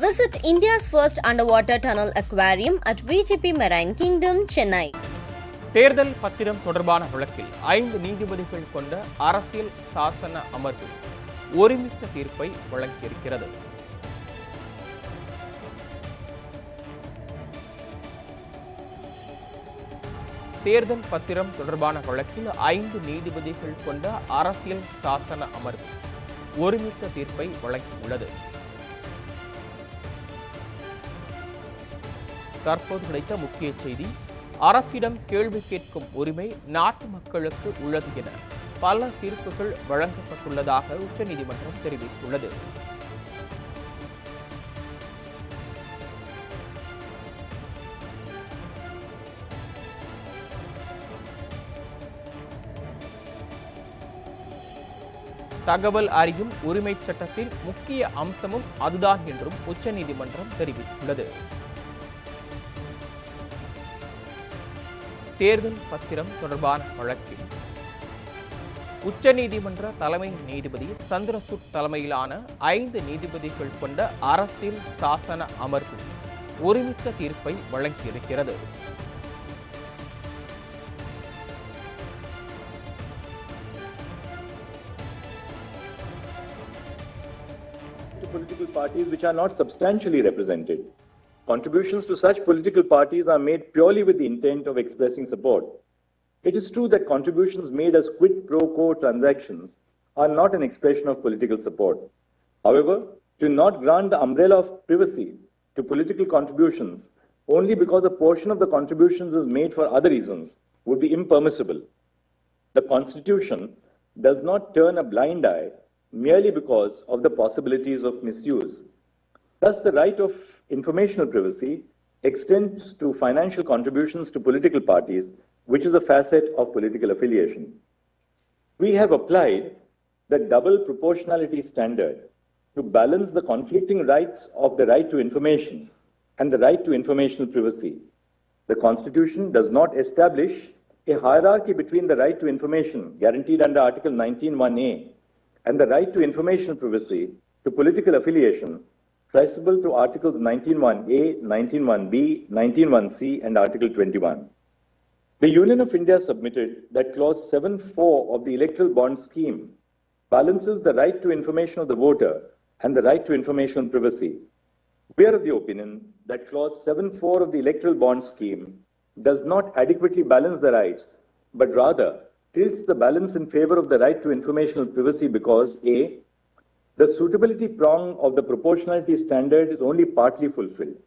Visit India's first underwater tunnel aquarium at VGP Marine Kingdom, Chennai. தேர்தல் பத்திரம் தொடர்பான வழக்கில் ஐந்து நீதிபதிகள் கொண்ட அரசியல் சாசன அமர்வு ஒருமித்த தீர்ப்பை வழங்கியிருக்கிறது தேர்தல் பத்திரம் தொடர்பான வழக்கில் ஐந்து நீதிபதிகள் கொண்ட அரசியல் சாசன அமர்வு ஒருமித்த தீர்ப்பை வழங்கியுள்ளது தற்போது கிடைத்த முக்கிய செய்தி அரசிடம் கேள்வி கேட்கும் உரிமை நாட்டு மக்களுக்கு உள்ளது என பல தீர்ப்புகள் வழங்கப்பட்டுள்ளதாக உச்சநீதிமன்றம் தெரிவித்துள்ளது. தகவல் அறியும் உரிமை சட்டத்தின் முக்கிய அம்சமும் அதுதான் என்றும் உச்சநீதிமன்றம் தெரிவித்துள்ளது. தேர்தல் பத்திரம் தொடர்பான வழக்கில் உச்சநீதிமன்ற தலைமை நீதிபதி சந்திரசூட் தலைமையிலான ஐந்து நீதிபதிகள் கொண்ட அரசியல் சாசன அமர்வு ஒருமித்த தீர்ப்பை வழங்கியிருக்கிறது political parties which are not substantially represented. Contributions to such political parties are made purely with the intent of expressing support. It is true that contributions made as quid pro quo transactions are not an expression of political support. However, to not grant the umbrella of privacy to political contributions only because a portion of the contributions is made for other reasons would be impermissible. The Constitution does not turn a blind eye merely because of the possibilities of misuse. Thus, the right of informational privacy extends to financial contributions to political parties, which is a facet of political affiliation. We have applied the double proportionality standard to balance the conflicting rights of the right to information and the right to informational privacy. The Constitution does not establish a hierarchy between the right to information guaranteed under Article 19.1a and the right to informational privacy to political affiliation traceable to Articles 19.1a, 19.1b, 19.1c, and Article 21. The Union of India submitted that Clause 7.4 of the Electoral Bond Scheme balances the right to information of the voter and the right to information privacy. We are of the opinion that Clause 7.4 of the Electoral Bond Scheme does not adequately balance the rights, but rather tilts the balance in favor of the right to informational privacy because A. The suitability prong of the proportionality standard is only partly fulfilled.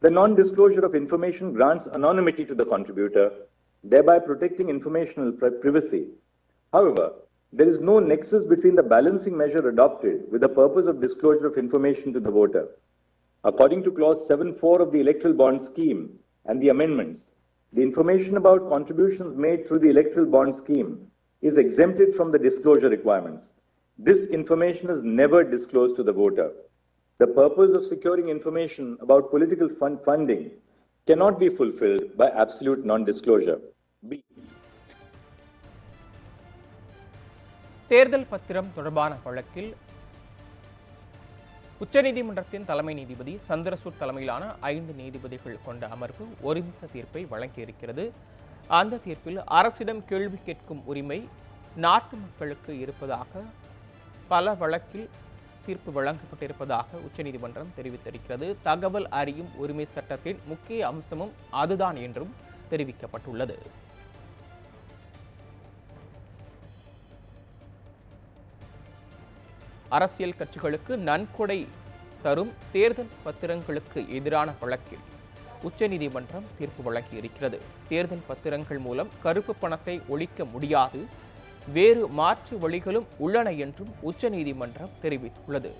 The non disclosure of information grants anonymity to the contributor, thereby protecting informational privacy. However, there is no nexus between the balancing measure adopted with the purpose of disclosure of information to the voter. According to Clause 7.4 of the Electoral Bond Scheme and the amendments, the information about contributions made through the Electoral Bond Scheme is exempted from the disclosure requirements. This information is never disclosed to the voter. The purpose of securing information about political fund funding cannot be fulfilled by absolute non disclosure. B. தேர்தல் பத்திரம் தொடர்பான வழக்கில் உச்சநீதிமன்றத்தின் தலைமை நீதிபதி சந்திரசூட் தலைமையிலான ஐந்து நீதிபதிகள் கொண்ட அமர்வு ஒருமித்த தீர்ப்பை வழங்கியிருக்கிறது அந்த தீர்ப்பில் அரசிடம் கேள்வி கேட்கும் உரிமை நாட்டு மக்களுக்கு இருப்பதாக பல வழக்கில் தீர்ப்பு வழங்கப்பட்டிருப்பதாக உச்சநீதிமன்றம் தெரிவித்திருக்கிறது. தகவல் அறியும் உரிமை சட்டத்தின் முக்கிய அம்சமும் அதுதான் என்றும் தெரிவிக்கப்பட்டுள்ளது. அரசியல் கட்சிகளுக்கு நன்கொடை தரும் தேர்தல் பத்திரங்களுக்கு எதிரான வழக்கில் உச்சநீதிமன்றம் தீர்ப்பு வழங்கியிருக்கிறது. தேர்தல் பத்திரங்கள் மூலம் கருப்பு பணத்தை ஒழிக்க முடியாது. வேறு மாற்று வழிகளும் உள்ளன என்றும் உச்சநீதிமன்றம் தெரிவித்துள்ளது.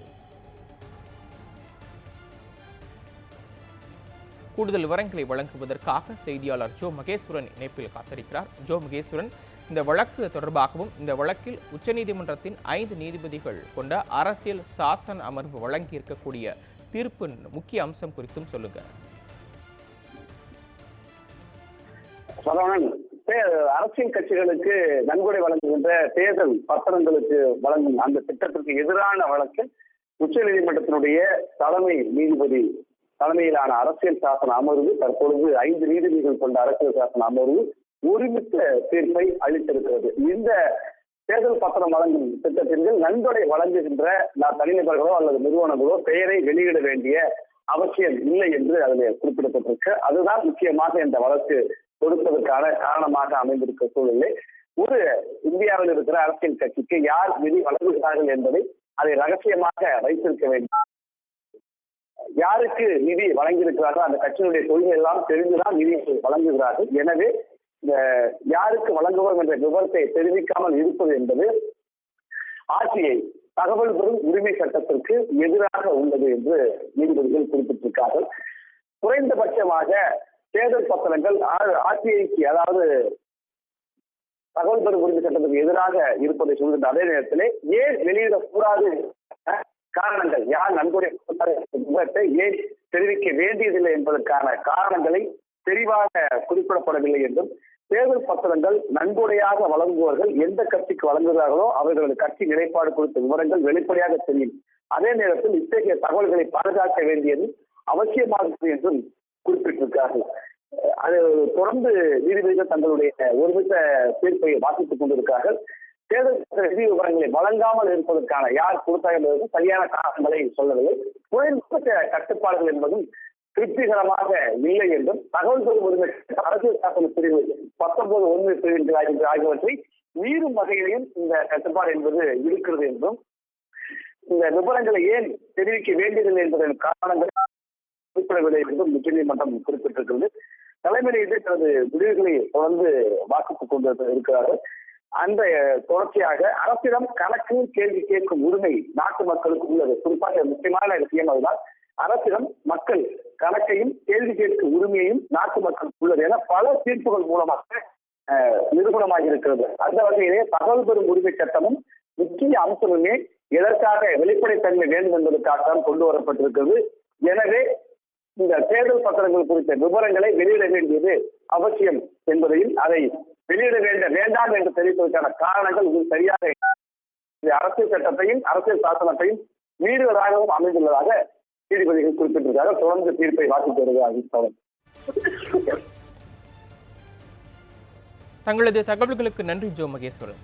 கூடுதல் விவரங்களை வழங்குவதற்காக செய்தியாளர் ஜோ மகேஸ்வரன் இணைப்பில் காத்திருக்கிறார். ஜோ மகேஸ்வரன் இந்த வழக்கு தொடர்பாகவும் இந்த வழக்கில் உச்சநீதிமன்றத்தின் ஐந்து நீதிபதிகள் கொண்ட அரசியல் சாசன அமர்வு வழங்கி இருக்கக்கூடிய தீர்ப்பின் முக்கிய அம்சம் குறித்தும் சொல்லுங்க. அரசியல் கட்சிகளுக்கு நன்கொடை வழங்குகின்ற தேர்தல் பத்திரங்களுக்கு வழங்கும் அந்த திட்டத்திற்கு எதிரான வழக்கில் உச்சநீதிமன்றத்தினுடைய தலைமை நீதிபதி தலைமையிலான அரசியல் சாசன அமர்வு தற்பொழுது ஐந்து நீதிபதிகள் கொண்ட அரசியல் சாசன அமர்வு ஒருமித்த தீர்ப்பை அளித்திருக்கிறது. இந்த தேர்தல் பத்திரம் வழங்கும் திட்டத்தின் நன்கொடை வழங்குகின்ற நான் தனிநபர்களோ அல்லது நிறுவனங்களோ பெயரை வெளியிட வேண்டிய அவசியம் இல்லை என்று அதில் குறிப்பிடப்பட்டிருக்கு. அதுதான் முக்கியமாக இந்த வழக்கு கொடுப்பதற்கான காரணமாக அமைந்திருக்க சூழ்நிலை. ஒரு இந்தியாவில் இருக்கிற அரசியல் கட்சிக்கு யார் நிதி வழங்குகிறார்கள் என்பதை அதை ரகசியமாக வைத்திருக்க வேண்டும். யாருக்கு நிதி வழங்கியிருக்கிறார்கள் அந்த கட்சியினுடைய கொள்கை எல்லாம் தெரிந்துதான் நிதி வழங்குகிறார்கள். எனவே இந்த யாருக்கு வழங்குவோம் என்ற விவரத்தை தெரிவிக்காமல் இருப்பது என்பது ஆட்சியை தகவல் பெறும் உரிமை சட்டத்திற்கு எதிராக உள்ளது என்று நீதிபதிகள் குறிப்பிட்டிருக்கார்கள். குறைந்தபட்சமாக தேர்தல் பத்திரங்கள் ஆர்டிஐக்கு அதாவது தகவல் பெறும் உரிமை சட்டத்துக்கு எதிராக இருப்பதை சொல்கின்ற அதே நேரத்திலே ஏன் வெளியிடக்கூடாது காரணங்கள்? யார் நன்கொடை விவரத்தை ஏன் தெரிவிக்க வேண்டியதில்லை என்பதற்கான காரணங்களை தெளிவாக குறிப்பிடப்படவில்லை என்றும் தேர்தல் பத்திரங்கள் நன்கொடையாக வழங்குபவர்கள் எந்த கட்சிக்கு வழங்குகிறார்களோ அவர்களது கட்சி நிலைப்பாடு குறித்த விவரங்கள் வெளிப்படையாக தெரியும். அதே நேரத்தில் இத்தகைய தகவல்களை பாதுகாக்க வேண்டியது அவசியமாகிறது என்றும் குறிப்பிட்டிருக்கார்கள் அது தொடர்ந்து நீதிபதிகள் தங்களுடைய ஒருமித்த தீர்ப்பை வாசித்துக் கொண்டிருக்கார்கள் தேர்தல் நிதி விவரங்களை வழங்காமல் இருப்பதற்கான யார் கொடுத்தார் என்பதற்கு சரியான காரணங்களை சொல்லவில்லை. குறைந்தபட்ச கட்டுப்பாடுகள் என்பதும் திருப்திகரமாக இல்லை என்றும் தகவல் பெறும் உரிமை அரசியல் சாசன பிரிவு பத்தொன்பது ஒன்று பிரிவு ஆகியவற்றை மீறும் வகையிலையும் இந்த கட்டுப்பாடு என்பது இருக்கிறது என்றும் இந்த விவரங்களை ஏன் தெரிவிக்க வேண்டியதில்லை என்பதன் காரணங்கள் குறிப்பிடவில்லை என்றும் உச்சநீதிமன்றம் குறிப்பிட்டிருக்கிறது. தலைமை நீதி தனது முடிவுகளை தொடர்ந்து வாக்குக்கு கொண்டு இருக்கிறார்கள். அந்த தொடர்ச்சியாக அரசிடம் கணக்கு கேள்வி கேட்கும் உரிமை நாட்டு மக்களுக்கு உள்ளது. குறிப்பாக முக்கியமான விஷயம் அதுதான் அரசிடம் மக்கள் கணக்கையும் கேள்வி கேட்கும் உரிமையையும் நாட்டு மக்களுக்கு உள்ளது என பல தீர்ப்புகள் மூலமாக நிறுவனமாக இருக்கிறது. அந்த வகையிலே தகவல் பெறும் உரிமை சட்டமும் முக்கிய அம்சமுமே எதற்காக வெளிப்படைத்தன்மை வேண்டும் என்பதற்காகத்தான் கொண்டு வரப்பட்டிருக்கிறது. எனவே இந்த தேர்தல் பத்திரங்கள் குறித்த விவரங்களை வெளியிட வேண்டியது அவசியம் என்பதையும் அதை வெளியிட வேண்ட வேண்டாம் என்று தெரிவிப்பதற்கான காரணங்கள் இது சரியாக அரசியல் சட்டத்தையும் அரசியல் சாசனத்தையும் மீறுவதாகவும் அமைந்துள்ளதாக நீதிபதிகள் குறிப்பிட்டிருக்காங்க தொடர்ந்து தீர்ப்பை வாசித்து வருகிறார் தங்களது தகவல்களுக்கு நன்றி ஜோ மகேஸ்வரன்.